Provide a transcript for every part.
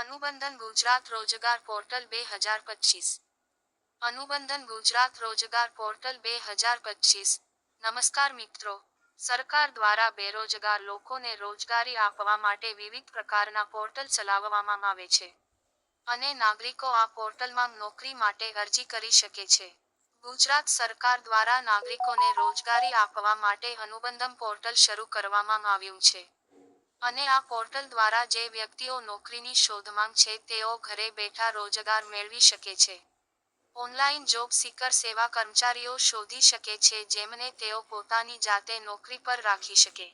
અનુબંધન ગુજરાત રોજગાર પોર્ટલ બે હજાર પચીસ. અનુબંધન ગુજરાત રોજગાર પોર્ટલ બે હજાર પચીસ. નમસ્કાર મિત્રો, સરકાર દ્વારા બેરોજગાર લોકોને રોજગારી આપવા માટે વિવિધ પ્રકારના પોર્ટલ ચલાવવામાં આવે છે. અને નાગરિકો આ પોર્ટલમાં નોકરી માટે અરજી કરી શકે છે. ગુજરાત સરકાર દ્વારા નાગરિકોને રોજગારી આપવા માટે અનુબંધમ પોર્ટલ શરૂ કરવામાં આવ્યું છે. અને આ પોર્ટલ દ્વારા જે વ્યક્તિઓ નોકરીની શોધમાં છે, તેઓ ઘરે બેઠા રોજગાર મેળવી શકે છે. ઓનલાઈન જોબ સીકર સેવા કર્મચારીઓ શોધી શકે છે, જેમને તેઓ પોતાની જાતે નોકરી પર રાખી શકે.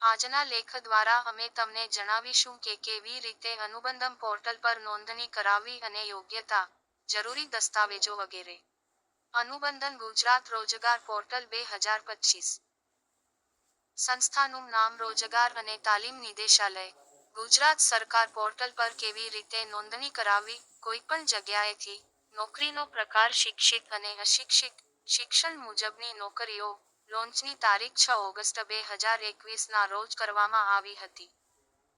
આજના લેખ દ્વારા અમે તમને જણાવીશું કે કેવી રીતે અનુબંધમ પોર્ટલ પર નોંધણી કરાવવી અને યોગ્યતા, જરૂરી દસ્તાવેજો વગેરે. અનુબંધન ગુજરાત રોજગાર પોર્ટલ બે હજાર પચીસ. સંસ્થાનું નામ રોજગાર અને તાલીમ નિદેશાલય. ગુજરાત સરકાર પોર્ટલ પર કેવી રીતે નોંધણી કરાવવી કોઈપણ જગ્યાએથી નોકરીનો પ્રકાર શિક્ષિત અને અશિક્ષિત શિક્ષણ મુજબની નોકરીઓ લોન્ચની તારીખ છ ઓગસ્ટ બે હજાર એકવીસના રોજ કરવામાં આવી હતી.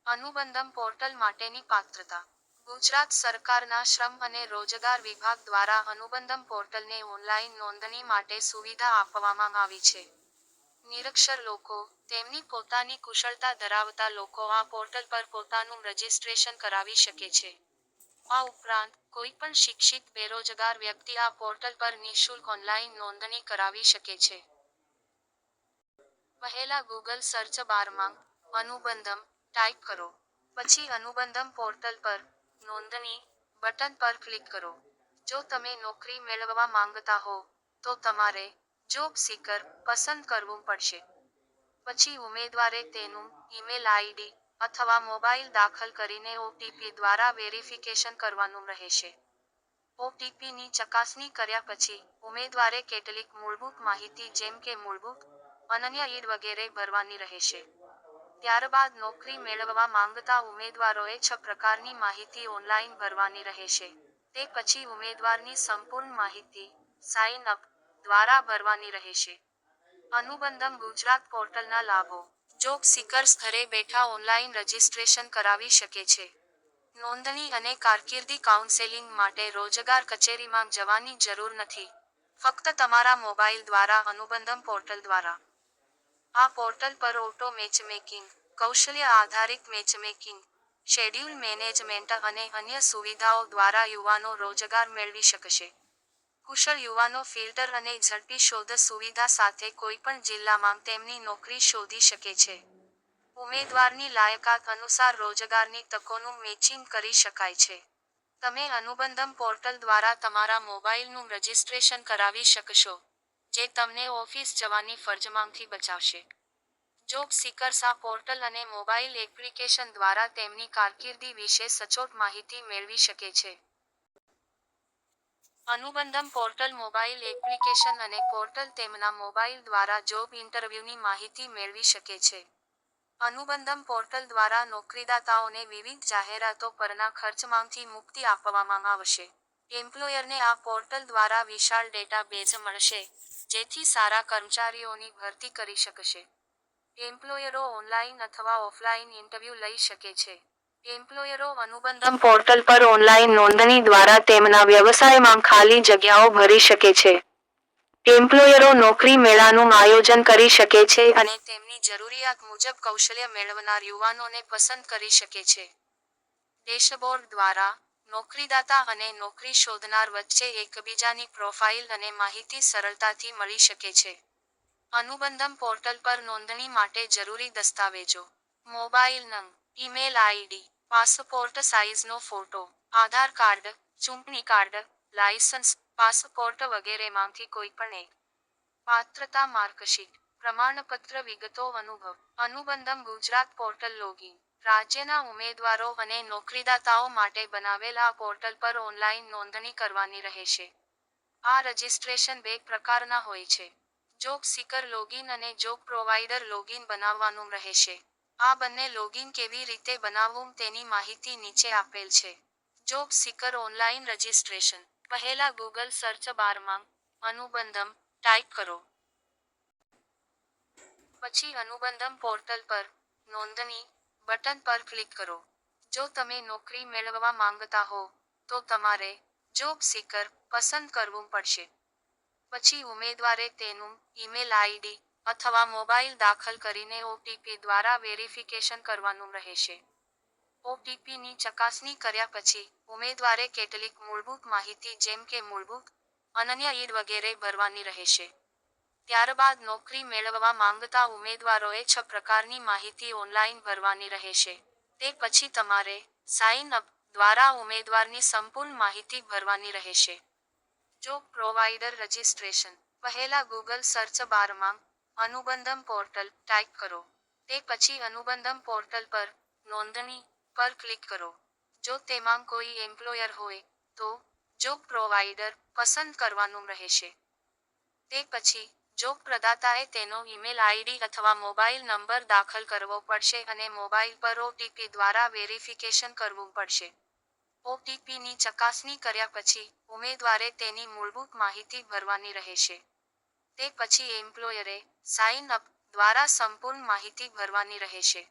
અનુબંધમ પોર્ટલ માટેની પાત્રતા. ગુજરાત સરકારના શ્રમ અને રોજગાર વિભાગ દ્વારા અનુબંધમ પોર્ટલને ઓનલાઈન નોંધણી માટે સુવિધા આપવામાં આવી છે. નિરક્ષર લોકો તેમની પોતાની કુશળતા ધરાવતા લોકો આ પોર્ટલ પર પોતાનું રજિસ્ટ્રેશન કરાવી શકે છે. આ ઉપરાંત, કોઈપણ શિક્ષિત, બેરોજગાર વ્યક્તિ આ પોર્ટલ પર નિઃશુલ્ક ઓનલાઈન નોંધણી કરાવી શકે છે. પહેલા ગૂગલ સર્ચ બારમાં અનુબંધમ ટાઈપ કરો. પછી અનુબંધમ પોર્ટલ પર નોંધણી બટન પર ક્લિક કરો. જો તમે નોકરી મેળવવા માંગતા હો, તો તમારે જોબ સીકર પસંદ કરવું પડશે. પછી ઉમેદવારે તેનું ઈમેલ આઈડી અથવા મોબાઈલ દાખલ કરીને ઓટીપી દ્વારા વેરિફિકેશન કરવાનું રહેશે. ઓટીપીની ચકાસણી કર્યા પછી ઉમેદવારે કેટલીક મૂળભૂત માહિતી જેમ કે મૂળભૂત અનન્ય ઈડ વગેરે ભરવાની રહેશે. ત્યારબાદ નોકરી મેળવવા માંગતા ઉમેદવારોએ છ પ્રકારની માહિતી ઓનલાઈન ભરવાની રહેશે. તે પછી ઉમેદવારની સંપૂર્ણ માહિતી સાઇન અપ દ્વારા ભરવાની રહેશે. અનુબંધમ ગુજરાત પોર્ટલના લાભો. જોબ સિકર્સ ઘરે બેઠા ઓનલાઈન રજિસ્ટ્રેશન કરાવી શકે છે. નોંધણી અને કારકિર્દી કાઉન્સેલિંગ માટે રોજગાર કચેરીમાં જવાની જરૂર નથી. ફક્ત તમારા મોબાઈલ દ્વારા અનુબંધમ પોર્ટલ દ્વારા. આ પોર્ટલ પર ઓટો મેચમેકિંગ, કૌશલ્ય આધારિત મેચમેકિંગ, શેડ્યુલ મેનેજમેન્ટ અને અન્ય સુવિધાઓ દ્વારા યુવાનો રોજગાર મેળવી શકશે. કુશળ યુવાનો ફિલ્ટર અને ઝડપી શોધ સુવિધા સાથે કોઈપણ જિલ્લામાં તેમની નોકરી શોધી શકે છે. ઉમેદવારની લાયકાત અનુસાર રોજગારની તકોનું મેચિંગ કરી શકાય છે. તમે અનુબંધમ પોર્ટલ દ્વારા તમારા મોબાઈલનું રજિસ્ટ્રેશન કરાવી શકશો, જે તમને ઓફિસ જવાની ફરજમાંથી બચાવશે. જોબ સિકર્સ આ પોર્ટલ અને મોબાઈલ એપ્લિકેશન દ્વારા તેમની કારકિર્દી વિશે સચોટ માહિતી મેળવી શકે છે. અનુબંધમ પોર્ટલ મોબાઈલ એપ્લિકેશન અને પોર્ટલ તેમના મોબાઈલ દ્વારા જોબ ઇન્ટરવ્યૂની માહિતી મેળવી શકે છે. અનુબંધમ પોર્ટલ દ્વારા નોકરીદાતાઓને વિવિધ જાહેરાતો પરના ખર્ચમાંથી મુક્તિ આપવામાં આવશે. એમ્પ્લોયરને આ પોર્ટલ દ્વારા વિશાળ ડેટાબેઝ મળશે, જેથી સારા કર્મચારીઓની ભરતી કરી શકશે. એમ્પ્લોયરો ઓનલાઈન અથવા ઓફલાઈન ઇન્ટરવ્યૂ લઈ શકે છે. એમ્પ્લોયરો અનુબંધમ પોર્ટલ પર ઓનલાઈન નોંધણી દ્વારા તેમના વ્યવસાયમાં ખાલી જગ્યાઓ ભરી શકે છે. એમ્પ્લોયરો નોકરી મેળાનું આયોજન કરી શકે છે અને તેમની જરૂરિયાત મુજબ કૌશલ્ય મેળવનાર યુવાનોને પસંદ કરી શકે છે. ડેશબોર્ડ દ્વારા નોકરીદાતા અને નોકરી શોધનાર વચ્ચે એકબીજાની પ્રોફાઇલ અને માહિતી સરળતાથી મળી શકે છે. અનુબંધમ પોર્ટલ પર નોંધણી માટે જરૂરી દસ્તાવેજો, મોબાઈલ નંગ ઈમેલ આઈડી પાસપોર્ટ સાઇઝનો ફોટો, આધાર કાર્ડ, ચૂંટણી કાર્ડ લાયસન્સ પાસપોર્ટ વગેરેમાંથી કોઈપણ એક. પાત્રતા માર્કશીટ, પ્રમાણપત્ર વિગતો અનુભવ, અનુબંધમ ગુજરાત પોર્ટલ લોગિન, રાજ્યના ઉમેદવારો અને નોકરીદાતાઓ માટે બનાવેલા પોર્ટલ પર ઓનલાઈન નોંધણી કરવાની રહેશે. આ રજિસ્ટ્રેશન બે પ્રકારના હોય છે. જોબ સીકર લોગિન અને જોબ પ્રોવાઈડર લોગિન બનાવવાનું રહેશે. આ બંને લોગિન કેવી રીતે બનાવવું તેની માહિતી નીચે આપેલ છે. Job seeker online registration. પહેલા ગૂગલ સર્ચ બારમાં અનુબંધમ ટાઈપ કરો. પછી અનુબંધમ પોર્ટલ પર નોંધણી બટન પર ક્લિક કરો. જો તમે નોકરી મેળવવા માંગતા હો, તો તમારે જોબ સીકર પસંદ કરવું પડશે. પછી ઉમેદવારે તેનું ઈમેલ આઈડી અથવા મોબાઈલ દાખલ કરીને ઓટીપી દ્વારા વેરિફિકેશન કરવાનું રહેશે. ઓટીપીની ચકાસણી કર્યા પછી, ઉમેદવારે કેટલીક મૂળભૂત માહિતી જેમ કે મૂળભૂત, અનન્ય ઈડ વગેરે ભરવાની રહેશે. ત્યારબાદ નોકરી મેળવવા માંગતા ઉમેદવારોએ છ પ્રકારની માહિતી ઓનલાઈન ભરવાની રહેશે. તે પછી તમારે સાઇન અપ દ્વારા ઉમેદવારની સંપૂર્ણ માહિતી ભરવાની રહેશે. જોબ પ્રોવાઈડર રજિસ્ટ્રેશન પહેલા ગૂગલ સર્ચ બારમાં અનુબંધમ પોર્ટલ ટાઈપ કરો. તે પછી અનુબંધમ પોર્ટલ પર નોંધણી પર ક્લિક કરો. જો તેમાં કોઈ એમ્પ્લોયર હોય, તો જોબ પ્રોવાઈડર પસંદ કરવાનું રહેશે. તે પછી જોબ પ્રદાતાએ તેનો ઈમેલ આઈડી અથવા મોબાઈલ નંબર દાખલ કરવો પડશે અને મોબાઈલ પર ઓટીપી દ્વારા વેરિફિકેશન કરવું પડશે. ઓટીપીની ચકાસણી કર્યા પછી ઉમેદવારે તેની મૂળભૂત માહિતી ભરવાની રહેશે. તે પછી એમ્પ્લોયરે સાઇન અપ દ્વારા સંપૂર્ણ માહિતી ભરવાની રહેશે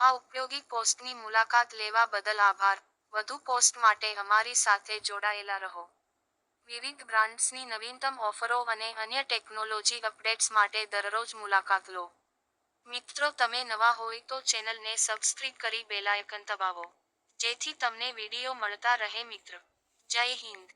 આ ઉપયોગી પોસ્ટની મુલાકાત લેવા બદલ આભાર. વધુ પોસ્ટ માટે અમારી સાથે જોડાયેલા રહો. વિવિધ બ્રાન્ડ્સની નવીનતમ ઓફરો અને અન્ય ટેકનોલોજી અપડેટ્સ માટે દરરોજ મુલાકાત લો. મિત્રો, તમે નવા હોય તો ચેનલને સબસ્ક્રાઇબ કરી બેલાયકન દબાવો. જેથી તમને વીડિયો મળતા રહે, મિત્ર. જય હિન્દ.